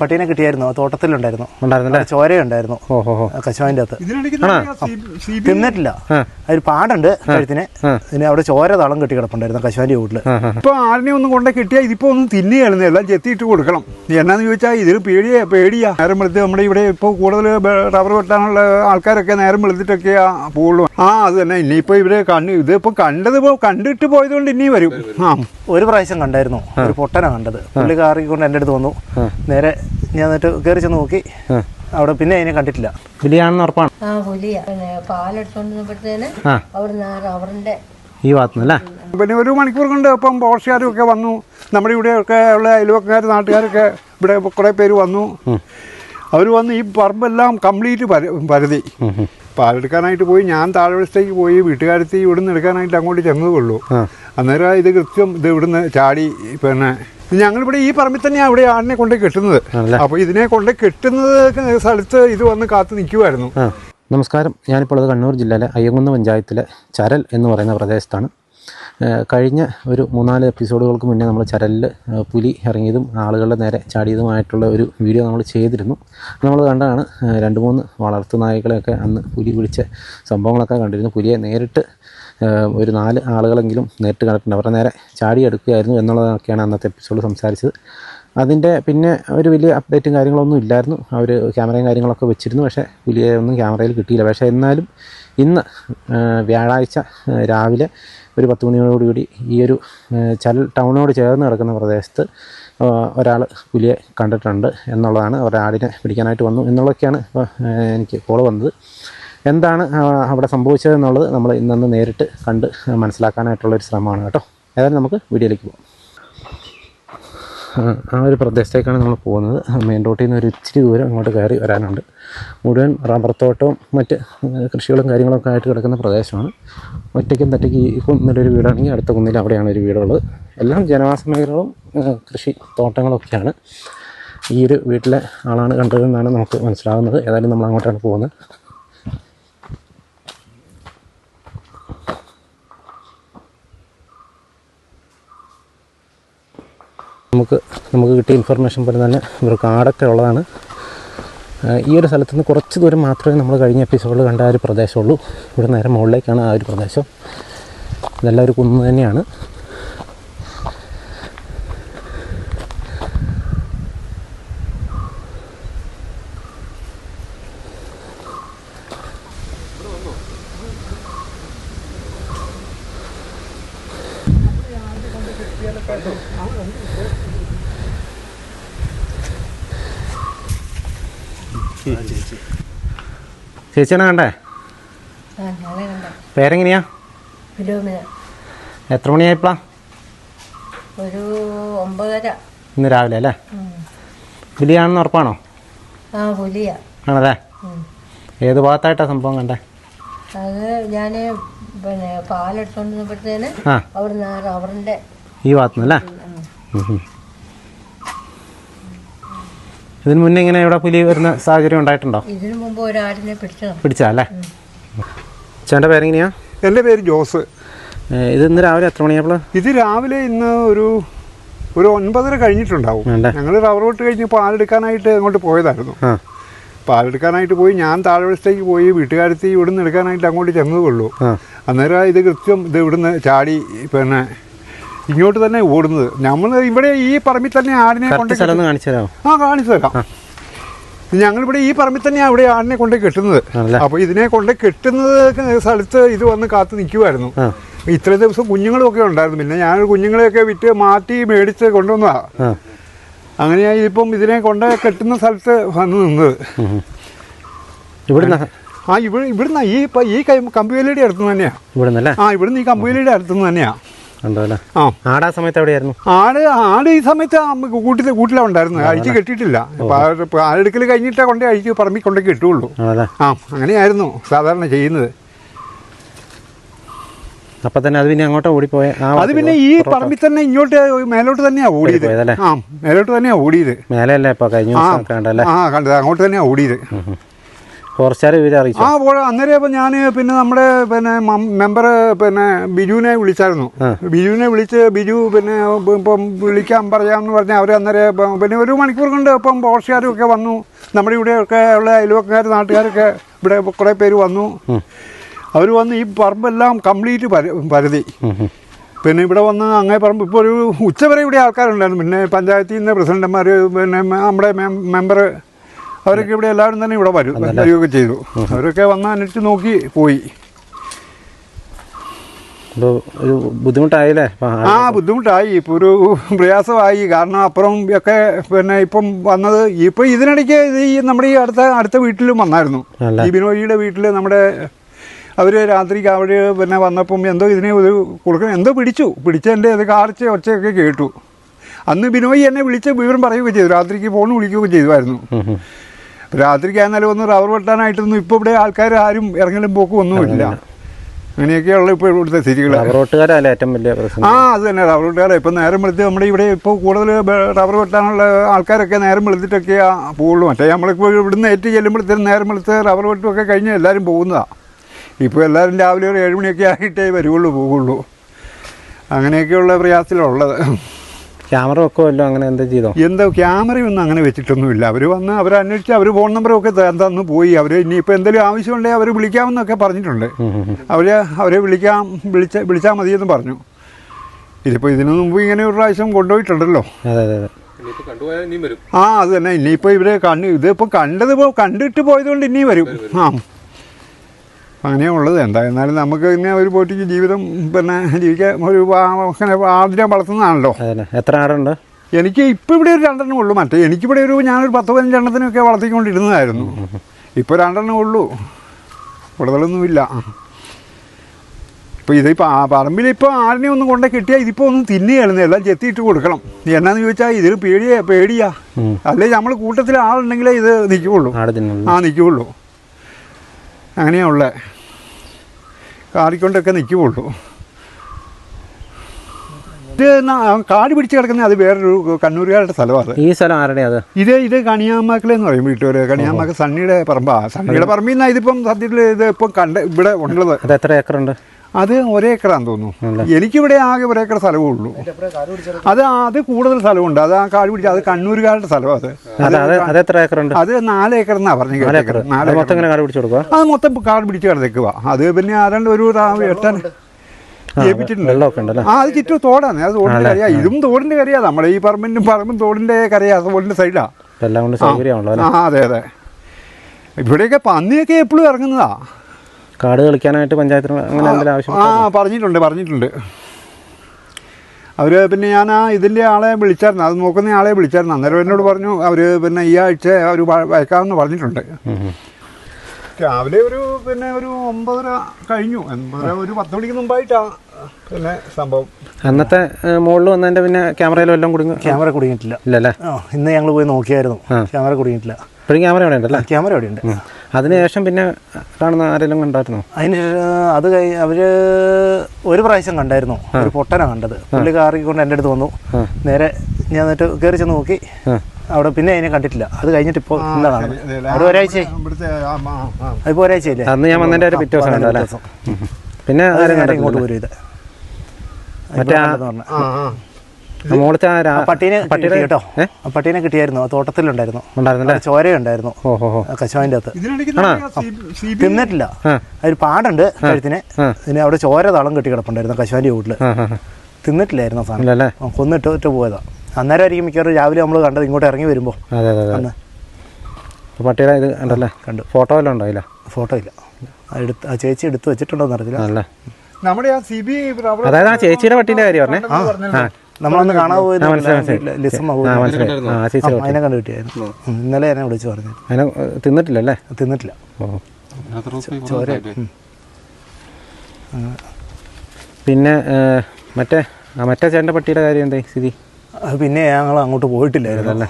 പട്ടീനെ കിട്ടിയായിരുന്നു ആ തോട്ടത്തിലുണ്ടായിരുന്നു. ഉണ്ടായിരുന്നല്ലേ? ചോരയുണ്ടായിരുന്നു കശുവിന്റെ അകത്ത്. തിന്നിട്ടില്ല. അതിൽ പാടുണ്ട് കഴുത്തിന് പിന്നെ അവിടെ ചോര തളം കെട്ടി കിടപ്പുണ്ടായിരുന്നു കശുവാന്റെ വീട്ടിൽ. ഇപ്പൊ ആടിനെ ഒന്നും കൊണ്ടേ കിട്ടിയാൽ ഇതിപ്പോ ഒന്നും തിന്നുകയാണെന്ന് എല്ലാം ചെത്തിയിട്ട് കൊടുക്കണം. എന്നാന്ന് ചോദിച്ചാൽ ഇതിന് പേടിയാ പേടിയാ. നേരം വെളുത്ത് നമ്മുടെ ഇവിടെ ഇപ്പോൾ കൂടുതൽ റബ്ബർ വെട്ടാനുള്ള ആൾക്കാരൊക്കെ നേരം വെളുത്തിട്ടൊക്കെ പോകുള്ളു ആ അത് തന്നെ. ഇനിയിപ്പോ ഇവരെ കണ്ണു ഇതിപ്പോ കണ്ടത് പോ കണ്ടിട്ട് പോയതുകൊണ്ട് ഇനി വരും. ആ. ഒരു പ്രാവശ്യം കണ്ടായിരുന്നു. ഒരു പൊട്ടനെ കണ്ടത്. പുള്ളി കാറിക്കൊണ്ട് എന്റെ അടുത്ത് വന്നു. നേരെ ഞാൻ എന്നിട്ട് കയറി ചെന്ന് നോക്കി. അവിടെ പിന്നെ അതിനെ കണ്ടിട്ടില്ല. പുലിയാണെന്ന് ഉറപ്പാണ്. ആ പുലിയാ. പിന്നെ പാലെടുത്തോണ്ട് വന്നപ്പോഴത്തേന് ആ. അവിടുന്ന് ആ റബ്ബറിന്റെ ഈ ഭാഗത്തുനിന്നല്ലേ? പിന്നെ ഒരു മണിക്കൂർ കൊണ്ട് ഇപ്പം പോഷകാരും ഒക്കെ വന്നു. നമ്മുടെ ഇവിടെയൊക്കെ ഉള്ള അയൽവക്കാർ നാട്ടുകാരൊക്കെ ഇവിടെ കുറേ പേര് വന്നു. അവർ വന്ന് ഈ പറമ്പെല്ലാം കംപ്ലീറ്റ് പരതി. പാലെടുക്കാനായിട്ട് പോയി. ഞാൻ താഴ്വശത്തേക്ക് പോയി. വീട്ടുകാരത്തി ഇവിടുന്ന് എടുക്കാനായിട്ട് അങ്ങോട്ട് ചെന്നതേ ഉള്ളൂ. അന്നേരം ഇത് കൃത്യം ഇത് ഇവിടുന്ന് ചാടി. പിന്നെ ഞങ്ങളിവിടെ ഈ പറമ്പിൽ തന്നെയാണ് ഇവിടെ ആടിനെ കൊണ്ട് കെട്ടുന്നത്. അപ്പൊ അപ്പോൾ ഇതിനെ കൊണ്ട് കെട്ടുന്നത് സ്ഥലത്ത് ഇത് വന്ന് കാത്തു നിൽക്കുമായിരുന്നു നമസ്കാരം. ഞാനിപ്പോൾ ഉള്ളത് കണ്ണൂർ ജില്ലയിലെ അയ്യങ്കുന്ന് പഞ്ചായത്തിലെ ചരൽ എന്ന് പറയുന്ന പ്രദേശത്താണ്. കഴിഞ്ഞ ഒരു മൂന്നാൽ എപ്പിസോഡുകൾക്ക് മുന്നേ നമ്മൾ ചരലിൽ പുലി ഇറങ്ങിയതും ആളുകളുടെ നേരെ ചാടിയതുമായിട്ടുള്ള ഒരു വീഡിയോ നമ്മൾ ചെയ്തിരുന്നു. നമ്മൾ കണ്ടതാണ് രണ്ട് മൂന്ന് വളർത്തു നായ്ക്കളെയൊക്കെ അന്ന് പുലി പിടിച്ച സംഭവങ്ങളൊക്കെ കണ്ടിരുന്നു. പുലിയെ നേരിട്ട് ഒരു നാല് ആളുകളെങ്കിലും നേരിട്ട് കണ്ടിട്ടുണ്ട്. അവരുടെ നേരെ ചാടിയെടുക്കുകയായിരുന്നു എന്നുള്ളതൊക്കെയാണ് അന്നത്തെ എപ്പിസോഡ് സംസാരിച്ചത്. അതിന്റെ പിന്നെ ഒരു വലിയ അപ്ഡേറ്റും കാര്യങ്ങളൊന്നും ഇല്ലായിരുന്നു. അവർ ക്യാമറയും കാര്യങ്ങളൊക്കെ വെച്ചിരുന്നു. പക്ഷേ വലിയ ഒന്നും ക്യാമറയിൽ കിട്ടിയില്ല. പക്ഷേ എന്നാലും ഇന്ന് വ്യാഴാഴ്ച രാവിലെ ഒരു പത്ത് മണിയോടുകൂടി ഈ ഒരു ചൽ ടൗണിനോട് ചേർന്ന് കിടക്കുന്ന പ്രദേശത്ത് ഒരാൾ പുലിയെ കണ്ടിട്ടുണ്ട് എന്നുള്ളതാണ് ഒരാടിനെ പിടിക്കാനായിട്ട് വന്നു എന്നുള്ളതൊക്കെയാണ് എനിക്ക് കോൾ വന്നത്. എന്താണ് അവിടെ സംഭവിച്ചതെന്നുള്ളത് നമ്മൾ ഇന്നു നേരിട്ട് കണ്ട് മനസ്സിലാക്കാനായിട്ടുള്ളൊരു ശ്രമമാണ് കേട്ടോ. ഏതായാലും നമുക്ക് വീഡിയോയിലേക്ക് പോകാം. ആ, ഒരു പ്രദേശത്തേക്കാണ് നമ്മൾ പോകുന്നത്. മെയിൻ റോട്ടിൽ നിന്ന് ഒരു ഇച്ചിരി ദൂരം അങ്ങോട്ട് കയറി വരാനുണ്ട്. മുഴുവൻ റബ്ബർ തോട്ടവും മറ്റ് കൃഷികളും കാര്യങ്ങളൊക്കെ ആയിട്ട് കിടക്കുന്ന പ്രദേശമാണ്. ഒറ്റയ്ക്കും തറ്റയ്ക്ക് ഈ കുന്നിലൊരു വീടാണെങ്കിൽ അടുത്ത കുന്നിൽ അവിടെയാണ് ഒരു വീടുള്ളത്. എല്ലാം ജനവാസ മേഖലകളും കൃഷി തോട്ടങ്ങളൊക്കെയാണ്. ഈ ഒരു വീട്ടിലെ ആളാണ് കണ്ടതെന്നാണ് നമുക്ക് മനസ്സിലാകുന്നത് ഏതായാലും നമ്മൾ അങ്ങോട്ടാണ് പോകുന്നത്. നമുക്ക് നമുക്ക് കിട്ടിയ ഇൻഫർമേഷൻ പോലെ തന്നെ ഒരു കാടൊക്കെ ഉള്ളതാണ്. ഈ ഒരു സ്ഥലത്ത് നിന്ന് കുറച്ച് ദൂരം മാത്രമേ നമ്മൾ കഴിഞ്ഞ എപ്പിസോഡിൽ കണ്ട ആ ഒരു പ്രദേശമുള്ളൂ. ഇവിടെ നേരെ മുകളിലേക്കാണ് ആ ഒരു പ്രദേശം. ഇതെല്ലാം ഒരു കുന്ന് തന്നെയാണ്. Thank കണ്ടേ ആ കണ്ടേ. പേരെങ്ങനെയാ? എത്ര മണിയായിപ്പളാ? ഒരു ഒമ്പതര. ഇന്ന് രാവിലെ അല്ലേ. പുലിയാണെന്ന് ഉറപ്പാണോ? ആ പുലിയാ. ആണല്ലേ? ഏത് ഭാഗത്തായിട്ടാ സംഭവം കണ്ടേ? അത് ഞാൻ പിന്നെ പാലെടുത്തോണ്ടിരുന്നപ്പോഴത്തേന് അവിടുന്ന് ആ ഈ ഭാഗത്തുനിന്നല്ലേ. ഇതിന് മുന്നേ ഇങ്ങനെ ഇവിടെ പുലി വരുന്ന സാഹചര്യം ഉണ്ടായിട്ടുണ്ടോ? ഇതിനു മുമ്പ് ഒരാടിനെ പിടിച്ചതാണ് പിടിച്ചാ അല്ലേ ചേട്ടന്റെ പേരെങ്ങനെയാ? എന്റെ പേര് ജോസ്. ഇത് ഇന്ന് രാവിലെ എത്ര മണിയാപ്പോൾ ഇത് രാവിലെ ഇന്ന് ഒരു ഒരു ഒൻപതര കഴിഞ്ഞിട്ടുണ്ടാവും? ഞങ്ങൾ റബ്ബർ വെട്ട് കഴിഞ്ഞ് പാലെടുക്കാനായിട്ട് അങ്ങോട്ട് പോയതായിരുന്നു. പാലെടുക്കാനായിട്ട് പോയി ഞാൻ താഴ്വശത്തേക്ക് പോയി വീട്ടുകാരത്തി ഇവിടുന്ന് എടുക്കാനായിട്ട് അങ്ങോട്ട് ചെന്നതേ ഉള്ളൂ. അന്നേരം ഇത് കൃത്യം ഇത് ഇവിടുന്ന് ചാടി പിന്നെ ഇങ്ങോട്ട് തന്നെ ഓടുന്നത്. നമ്മൾ ഇവിടെ ഈ പറമ്പിൽ തന്നെ ആടിനെ കൊണ്ട് കാണിച്ചു തരാം ആ കാണിച്ചു തരാം. ഞങ്ങളിവിടെ ഈ പറമ്പിൽ തന്നെയാണ് ഇവിടെ ആടിനെ കൊണ്ട് കെട്ടുന്നത്. അപ്പൊ അപ്പോൾ ഇതിനെ കൊണ്ട് കെട്ടുന്നത് സ്ഥലത്ത് ഇത് വന്ന് കാത്തു നിൽക്കുമായിരുന്നു ഇത്രയും ഇത്ര ദിവസം കുഞ്ഞുങ്ങളും ഒക്കെ ഉണ്ടായിരുന്നു. പിന്നെ ഞാൻ കുഞ്ഞുങ്ങളെയൊക്കെ വിറ്റ് മാറ്റി മേടിച്ച് കൊണ്ടുവന്നതാ. അങ്ങനെയാ അങ്ങനെയായി ഇപ്പം ഇതിനെ കൊണ്ട് കെട്ടുന്ന സ്ഥലത്ത് വന്ന് നിന്നത്. ഇവിടുന്ന്? ആ ഇവിടെ ഇവിടുന്ന് ഈ ഈ കമ്പുവേലിയുടെ അടുത്ത് തന്നെയാ. ഇവിടുന്ന് ആ ഇവിടുന്ന് ഈ കമ്പുവേലിയുടെ അടുത്ത് തന്നെയാ. ഉണ്ടോ അല്ലേ ആ. ആടാ സമയത്ത് എവിടെയായിരുന്നു? ആട് ആട് ഈ സമയത്ത് കൂട്ടിൽ കൂട്ടിലാണ് ഉണ്ടായിരുന്നത്. അഴിച്ച് കെട്ടിയിട്ടില്ല. ആടെടുക്കൽ കഴിഞ്ഞിട്ടേ കൊണ്ടേ അഴിച്ച് പറമ്പിൽ കൊണ്ടേ കിട്ടുള്ളൂ ആ അങ്ങനെയായിരുന്നു സാധാരണ ചെയ്യുന്നത്. അപ്പൊ തന്നെ അത് പിന്നെ അങ്ങോട്ട് ഓടിപ്പോയ അത് പിന്നെ ഈ പറമ്പിൽ തന്നെ ഇങ്ങോട്ട് മേലോട്ട് തന്നെയാ ഓടിയത്? ആ മേലോട്ട് തന്നെയാ ഓടിയത്. മേലല്ലേ ഇപ്പൊ കഴിഞ്ഞ ആ കണ്ടത്. അങ്ങോട്ട് തന്നെയാ ഓടിയത്. ഫോറസ്റ്റുകാർ വിവരം അറിയിച്ചു? ആ അപ്പോൾ അന്നേരം ഇപ്പം ഞാൻ പിന്നെ നമ്മുടെ പിന്നെ മെമ്പർ പിന്നെ ബിജുവിനെ വിളിച്ചായിരുന്നു. ബിജുവിനെ വിളിച്ച് ബിജു പിന്നെ ഇപ്പം വിളിക്കാൻ പറയാമെന്ന് പറഞ്ഞാൽ അവർ അന്നേരം പിന്നെ ഒരു മണിക്കൂർ കൊണ്ട് ഇപ്പം ഫോറസ്റ്റുകാരും ഒക്കെ വന്നു. നമ്മുടെ ഇവിടെയൊക്കെ ഉള്ള അയൽവക്കാർ നാട്ടുകാരൊക്കെ ഇവിടെ കുറേ പേര് വന്നു. അവർ വന്ന് ഈ പറമ്പെല്ലാം കംപ്ലീറ്റ് പരതി പിന്നെ ഇവിടെ വന്ന് അങ്ങേ പറമ്പ് ഇപ്പോൾ ഒരു ഉച്ചവരെ ഇവിടെ ആൾക്കാരുണ്ടായിരുന്നു. പിന്നെ പഞ്ചായത്തിൽ നിന്ന് പ്രസിഡന്റുമാർ പിന്നെ നമ്മുടെ മെമ്പർ അവരൊക്കെ ഇവിടെ എല്ലാവരും തന്നെ ഇവിടെ വരും വരികയൊക്കെ ചെയ്തു. അവരൊക്കെ വന്ന് അന്വേഷിച്ച് നോക്കി പോയി. ഒരു ബുദ്ധിമുട്ടായില്ലേ? ആ ബുദ്ധിമുട്ടായി. ഇപ്പോൾ ഒരു പ്രയാസമായി. കാരണം അപ്പുറം ഒക്കെ പിന്നെ ഇപ്പം വന്നത് ഇപ്പം ഇതിനിടയ്ക്ക് ഈ നമ്മുടെ ഈ അടുത്ത അടുത്ത വീട്ടിലും വന്നായിരുന്നു. ഈ ബിനോയിയുടെ വീട്ടിൽ നമ്മുടെ അവർ രാത്രിക്ക് അവർ പിന്നെ വന്നപ്പം എന്തോ ഇതിനെ ഒരു കൊടുക്കണം എന്തോ പിടിച്ചു. പിടിച്ചതിന്റെ അത് കാർച്ച ഒച്ചയൊക്കെ കേട്ടു. അന്ന് ബിനോയി എന്നെ വിളിച്ച് വിവരം പറയുകയൊക്കെ ചെയ്തു. രാത്രിക്ക് ഫോൺ വിളിക്കുകയൊക്കെ ചെയ്തുമായിരുന്നു. രാത്രിക്ക് ആയിരുന്നാലും ഒന്ന് റബ്ബർ വെട്ടാനായിട്ടൊന്നും ഇപ്പോൾ ഇവിടെ ആൾക്കാർ ആരും ഇറങ്ങലും പോക്കും ഒന്നുമില്ല അങ്ങനെയൊക്കെയുള്ള ഇപ്പോൾ ഇവിടുത്തെ സ്ഥിതികൾ റബ്ബറോട്ടുകാരല്ലേ ഏറ്റവും വലിയ പ്രശ്നം? ആ അത് തന്നെ. റബ്ബർ വെട്ടുകാരെ ഇപ്പം നേരം വെളുത്ത് നമ്മുടെ ഇവിടെ ഇപ്പോൾ കൂടുതൽ റബ്ബർ വെട്ടാനുള്ള ആൾക്കാരൊക്കെ നേരം വെളുത്തിട്ടൊക്കെ പോവുള്ളൂ. മറ്റേ നമ്മളിപ്പോൾ ഇവിടുന്ന് ഏറ്റ് ചെല്ലുമ്പോഴത്തേനും നേരം വെളുത്ത് റബ്ബർ വെട്ടുമൊക്കെ കഴിഞ്ഞ് എല്ലാവരും പോകുന്നതാണ് ഇപ്പോൾ എല്ലാവരും രാവിലെ ഒരു ഏഴുമണിയൊക്കെ ആയിട്ടേ വരുള്ളൂ പോകുള്ളൂ അങ്ങനെയൊക്കെയുള്ള പ്രയാസത്തിലുള്ളത്. ക്യാമറ വെക്കുമല്ലോ അങ്ങനെ എന്താ ചെയ്തോ? എന്താ ക്യാമറയൊന്നും അങ്ങനെ വെച്ചിട്ടൊന്നുമില്ല. അവർ വന്ന് അവർ അന്വേഷിച്ച് അവർ ഫോൺ നമ്പറൊക്കെ തന്നു തന്ന് പോയി. അവർ ഇനിയിപ്പോൾ എന്തെങ്കിലും ആവശ്യമുണ്ടെങ്കിൽ അവർ വിളിക്കാമെന്നൊക്കെ പറഞ്ഞിട്ടുണ്ട്. അവർ അവരെ വിളിക്കാം വിളിച്ച വിളിച്ചാൽ മതിയെന്ന് പറഞ്ഞു. ഇതിപ്പോൾ ഇതിനു മുമ്പ് ഇങ്ങനെ ഒരു പ്രാവശ്യം കൊണ്ടുപോയിട്ടുണ്ടല്ലോ. അതെ അതെ അതെ. ആ അത് തന്നെ. ഇനിയിപ്പോൾ ഇവരെ കണ്ണു ഇതിപ്പോൾ കണ്ടത് കണ്ടിട്ട് പോയതുകൊണ്ട് ഇനിയും വരും. ആ. അങ്ങനെയുള്ളത്. എന്തായിരുന്നാലും നമുക്ക് പിന്നെ ഒരു പോറ്റിക്ക് ജീവിതം പിന്നെ ജീവിക്കാൻ ഒരു അങ്ങനെ ആദ്യം വളർത്തുന്നതാണല്ലോ. എത്ര ആടുണ്ട്? എനിക്ക് ഇപ്പോൾ ഇവിടെ ഒരു രണ്ടെണ്ണം ഉള്ളൂ. മറ്റേ എനിക്കിവിടെ ഒരു ഞാനൊരു പത്ത് പതിനഞ്ചെണ്ണത്തിനൊക്കെ വളർത്തിക്കൊണ്ടിരുന്നതായിരുന്നു. ഇപ്പോൾ രണ്ടെണ്ണം ഉള്ളൂ. കൂടുതലൊന്നുമില്ല ഇപ്പോൾ ഇതിപ്പോൾ ആ പറമ്പിൽ ഇപ്പോൾ ആടിനെ ഒന്നും കൊണ്ടേ കിട്ടിയാൽ ഇതിപ്പോൾ ഒന്നും തിന്നുകയായിരുന്നു എല്ലാം ചെത്തിയിട്ട് കൊടുക്കണം. എന്നാന്ന് ചോദിച്ചാൽ ഇതിൽ പേടിയാ പേടിയാ. അല്ലെങ്കിൽ നമ്മൾ കൂട്ടത്തിൽ ആളുണ്ടെങ്കിലേ ഇത് നിൽക്കുകയുള്ളൂ ആ നിൽക്കുകയുള്ളൂ അങ്ങനെയുള്ള കാറിക്കൊണ്ടൊക്കെ നിൽക്കുകയുള്ളൂ ഇത് കാട് പിടിച്ച് കിടക്കുന്ന അത് വേറൊരു കണ്ണൂരുകാരുടെ സ്ഥലമാണ് ഈ സ്ഥലം ആരുടെ അത്? ഇത് ഇത് കണിയാമാക്കളെ എന്ന് പറയും വീട്ടുകാര്. കണിയാമാക്ക സണ്ണിയുടെ പറമ്പാ. സണ്ണിയുടെ പറമ്പിൽ നിന്നാണ് ഇതിപ്പം സത്യത്തിൽ ഇത് ഇപ്പം കണ്ട് ഇവിടെ ഉള്ളത്. അത് എത്ര ഏക്കർ ഉണ്ട് അത് ഒരേക്കറാന്ന് തോന്നുന്നു. എനിക്കിവിടെ ആകെ ഒരേക്കർ സ്ഥലമേ ഉള്ളൂ. അത് അത് കൂടുതൽ സ്ഥലമുണ്ട്. അത് ആ കാട് പിടിച്ച അത് കണ്ണൂരുകാരുടെ സ്ഥലമാണ് അത്. അത് അത് അത് എത്ര ഏക്കർ ഉണ്ട്? അത് നാല് ഏക്കർ എന്നാ പറഞ്ഞു അത് മൊത്തം കാട് പിടിച്ചു അത് മൊത്തം കാട് പിടിച്ച് കിടക്കുക അത് പിന്നെ ആരാണ്ട് ഒരു ആ അത് ചുറ്റും തോടാണ്. അത് തോടിന്റെ കരയാ. ഇതും തോടിന്റെ കരയാ. നമ്മുടെ ഈ പറമ്പിന്റെ പറമ്പും തോടിന്റെ കരയാ. തോടിന്റെ സൈഡാ എല്ലാം കൊണ്ട് സൗകര്യമാണല്ലോ അല്ലേ? അതെ അതെ. ഇവിടെയൊക്കെ പന്നിയൊക്കെ എപ്പോഴും ഇറങ്ങുന്നതാ. കാട് കളിക്കാനായിട്ട് പഞ്ചായത്തിന് അങ്ങനെ എന്തെങ്കിലും ആവശ്യം ആ പറഞ്ഞിട്ടുണ്ട് പറഞ്ഞിട്ടുണ്ട്. അവർ പിന്നെ ഞാൻ ആ ഇതിന്റെ ആളെ വിളിച്ചായിരുന്നു. അത് നോക്കുന്ന ആളെ വിളിച്ചായിരുന്നു. അന്നേരം എന്നോട് പറഞ്ഞു അവർ പിന്നെ ഈ ആഴ്ച അവർ വയക്കാമെന്ന് പറഞ്ഞിട്ടുണ്ട്. രാവിലെ ഒരു പിന്നെ ഒരു ഒമ്പതര കഴിഞ്ഞു. ഒമ്പതര ഒരു പത്ത് മണിക്ക് മുമ്പായിട്ടാണ് പിന്നെ സംഭവം. അന്നത്തെ മുകളിൽ വന്നതിന്റെ പിന്നെ ക്യാമറയിൽ എല്ലാം കുടുങ്ങി ക്യാമറ കുടുങ്ങിയിട്ടില്ല. ഇല്ലല്ലേ? ഇന്ന് ഞങ്ങൾ പോയി നോക്കിയായിരുന്നു. ക്യാമറ കുടുങ്ങിയിട്ടില്ല. ഇപ്പോഴും ക്യാമറ അവിടെ ഉണ്ടല്ലേ ക്യാമറ അവിടെ ഉണ്ട് അതിനുശേഷം പിന്നെ കാണുന്ന ആരെങ്കിലും കണ്ടായിരുന്നോ? അതിന് അത് കഴിഞ്ഞ് അവർ ഒരു പ്രാവശ്യം കണ്ടായിരുന്നു. ഒരു പൊട്ടനാ കണ്ടത്. പുള്ളി കാറിക്കൊണ്ട് എന്റെ അടുത്ത് വന്നു. നേരെ ഞാൻ എന്നിട്ട് കയറി ചെന്ന് നോക്കി. അവിടെ പിന്നെ അതിനെ കണ്ടിട്ടില്ല. അത് കഴിഞ്ഞിട്ട് ഇപ്പോൾ ഇന്നാ കാണുന്നത് അവിടെ ഒരാഴ്ചയില്ലേ അന്ന് ഞാൻ വന്നതിന്റെ ഒരു പിറ്റേ ദിവസം. പിന്നെ ഇങ്ങോട്ട് വരും ഇത്. മറ്റേ പട്ടീനെ പട്ടിയുടെ കേട്ടോ. ആ പട്ടീനെ കിട്ടിയായിരുന്നു. ആ തോട്ടത്തിലുണ്ടായിരുന്നു. ചോരയുണ്ടായിരുന്നു. കശുവിന്റെ അകത്ത്. തിന്നിട്ടില്ല. അതൊരു അതിൽ പാടുണ്ട് കഴുത്തിന്. പിന്നെ അവിടെ ചോര തളം കെട്ടി കിടപ്പുണ്ടായിരുന്നു കശുവാന്റെ വീട്ടിൽ ആ. തിന്നിട്ടില്ലായിരുന്നു സാധനം. ഇല്ലല്ലേ? കൊന്നിട്ട് ഒറ്റ പോയതാ. അന്നേരം ആയിരിക്കും മിക്കവാറും രാവിലെ നമ്മൾ കണ്ടത് ഇങ്ങോട്ട് ഇറങ്ങി വരുമ്പോ. അന്ന്. പട്ടിയുടെ ഇത് ഉണ്ടല്ലേ കണ്ടു. ഫോട്ടോ എല്ലാം ഉണ്ടോ ഇല്ല ഫോട്ടോ ഇല്ല. ആ എടുത്ത് ആ ചേച്ചി എടുത്ത് അല്ലേ? നമ്മുടെ ആ സി ബി അതായത് ആ ചേച്ചിയുടെ പട്ടീന്റെ കാര്യം പറഞ്ഞേ. ആ. നമ്മളന്ന് കാണാൻ പോയത്. ലിസമ്മ അതിനെ കണ്ടു കിട്ടിയായിരുന്നു ഇന്നലെ എന്നെ വിളിച്ചു പറഞ്ഞു അതിനെ തിന്നിട്ടില്ല അല്ലേ? തിന്നിട്ടില്ല. ചോര പിന്നെ മറ്റേ ആ മറ്റേ ചേട്ടന്റെ പട്ടിയുടെ കാര്യം എന്തായി സ്ഥിതി? അത് പിന്നെ ഞങ്ങൾ അങ്ങോട്ട് പോയിട്ടില്ലായിരുന്നു. അല്ലേ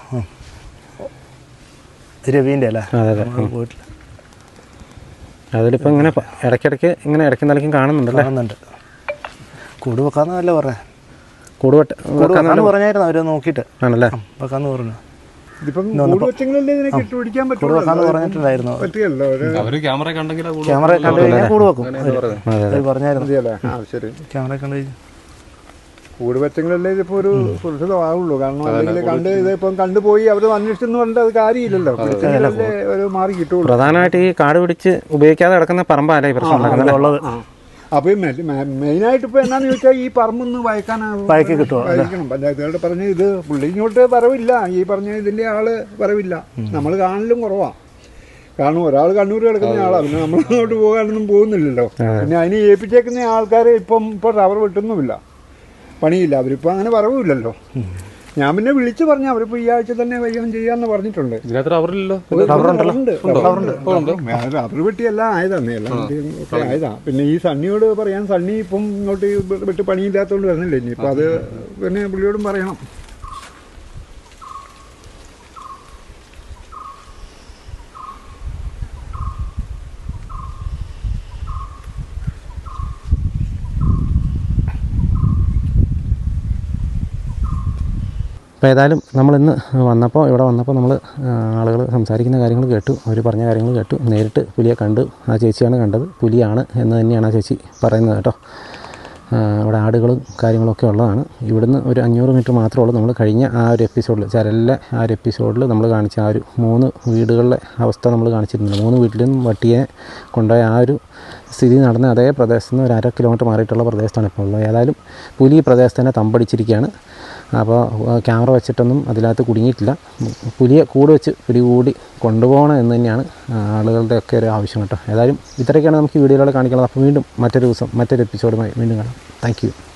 രവീന്റെ അല്ലേ? അതെ അതെ. പോയിട്ടില്ല. അതിലിപ്പോൾ ഇങ്ങനെ ഇടയ്ക്കിടയ്ക്ക് ഇങ്ങനെ ഇടയ്ക്ക് നിലയ്ക്കും കാണുന്നുണ്ടല്ലേ? കാണുന്നുണ്ട്. കൂട് വെക്കാന്നല്ല പറഞ്ഞേ. കൂട് വെട്ട കൂട് വെക്കാന്ന് പറഞ്ഞായിരുന്നു അവർ നോക്കിയിട്ട്. ആണല്ലേ? വെക്കാന്ന് പറഞ്ഞു. പറഞ്ഞിട്ടുണ്ടായിരുന്നു. ക്യാമറ കണ്ടു കഴിഞ്ഞാൽ കൂട് വെക്കും പറഞ്ഞായിരുന്നു. ക്യാമറ കണ്ടു കഴിഞ്ഞാൽ ഇതിപ്പോ ഒരു സുരക്ഷിതമാവുള്ളൂ. കാരണം അല്ലെങ്കിൽ കണ്ട് ഇതിപ്പം കണ്ടുപോയി അവർ അന്വേഷിച്ചെന്ന് പറഞ്ഞിട്ട് അത് കാര്യമില്ലല്ലോ. ഒരു മാറി കിട്ടുള്ളൂ പ്രധാനമായിട്ട് ഈ കാട് പിടിച്ച് ഉപയോഗിക്കാതെ കിടക്കുന്ന പറമ്പല്ലേ പ്രശ്നം ഉള്ളത് അപ്പൊ മെയിനായിട്ട് ഇപ്പൊ എന്നാന്ന് ചോദിച്ചാൽ ഈ പറമ്പൊന്ന് വായിക്കാനാണ് വായിക്കാൻ കിട്ടുമോ? വായിക്കണം പഞ്ചായത്തുകാരുടെ പറഞ്ഞ ഇത് പുള്ളി ഇങ്ങോട്ട് വരവില്ല. ഈ പറഞ്ഞ ഇതിന്റെ ആൾ വരവില്ല. നമ്മൾ കാണലും കുറവാ. കാരണം ഒരാൾ കണ്ണൂർ കിടക്കുന്ന ആളാ. പിന്നെ നമ്മൾ അങ്ങോട്ട് പോകാനൊന്നും പോകുന്നില്ലല്ലോ. പിന്നെ അതിന് ഏൽപ്പിച്ചേക്കുന്ന ആൾക്കാർ ഇപ്പം ഇപ്പൊ റബ്ബർ വെട്ടുന്നുമില്ല. പണിയില്ല. അവരിപ്പോ അങ്ങനെ വരവില്ലല്ലോ ഞാൻ പിന്നെ വിളിച്ചു പറഞ്ഞു അവർ ഈ ആഴ്ച തന്നെ വയ്യം ചെയ്യാന്ന് പറഞ്ഞിട്ടുണ്ട്. ഇതിനകത്ത് റബ്ബറില്ലല്ലോ റബ്ബറുണ്ട് റബ്ബർ ആയതാണ് എല്ലാം ഒക്കെ ആയതാ. പിന്നെ ഈ സണ്ണിയോട് പറയാൻ സണ്ണി ഇപ്പം ഇങ്ങോട്ട് വിട്ട് പണിയില്ലാത്തോണ്ട് വരുന്നില്ല? ഇനി ഇപ്പൊ അത് പിന്നെ പുള്ളിയോടും പറയണം. അപ്പോൾ ഏതായാലും നമ്മളിന്ന് വന്നപ്പോൾ ഇവിടെ വന്നപ്പോൾ നമ്മൾ ആളുകൾ സംസാരിക്കുന്ന കാര്യങ്ങൾ കേട്ടു അവർ പറഞ്ഞ കാര്യങ്ങൾ കേട്ടു. നേരിട്ട് പുലിയെ കണ്ടു. ആ ചേച്ചിയാണ് കണ്ടത്. പുലിയാണ് എന്ന് തന്നെയാണ് ആ ചേച്ചി പറയുന്നത് കേട്ടോ. ഇവിടെ ആടുകളും കാര്യങ്ങളൊക്കെ ഉള്ളതാണ്. ഇവിടുന്ന് ഒരു അഞ്ഞൂറ് മീറ്റർ മാത്രമേ ഉള്ളൂ. നമ്മൾ കഴിഞ്ഞ ആ ഒരു എപ്പിസോഡിൽ ചരലിലെ ആ ഒരു എപ്പിസോഡിൽ നമ്മൾ കാണിച്ച ആ ഒരു മൂന്ന് വീടുകളിലെ അവസ്ഥ നമ്മൾ കാണിച്ചിരുന്നില്ല മൂന്ന് നിന്നും വട്ടിയെ കൊണ്ടുപോയ ആ ഒരു സ്ഥിതി നടന്ന അതേ പ്രദേശത്ത് നിന്ന് ഒരു അര കിലോമീറ്റർ മാറിയിട്ടുള്ള പ്രദേശത്താണ് ഇപ്പോൾ ഉള്ളത്. ഏതായാലും പുലി ഈ പ്രദേശത്ത് തന്നെ തമ്പടിച്ചിരിക്കുകയാണ്. അപ്പോൾ ക്യാമറ വെച്ചിട്ടൊന്നും അതിനകത്ത് കുടുങ്ങിയിട്ടില്ല. പുലിയെ കൂട് വെച്ച് പിടികൂടി കൊണ്ടുപോകണം എന്ന് തന്നെയാണ് ആളുകളുടെ ഒക്കെ ഒരു ആവശ്യം കേട്ടോ. ഏതായാലും ഇത്രയൊക്കെയാണ് നമുക്ക് വീഡിയോയിലൂടെ കാണിക്കുന്നത് അപ്പോൾ വീണ്ടും മറ്റൊരു ദിവസം മറ്റൊരു എപ്പിസോഡുമായി വീണ്ടും കാണാം. താങ്ക്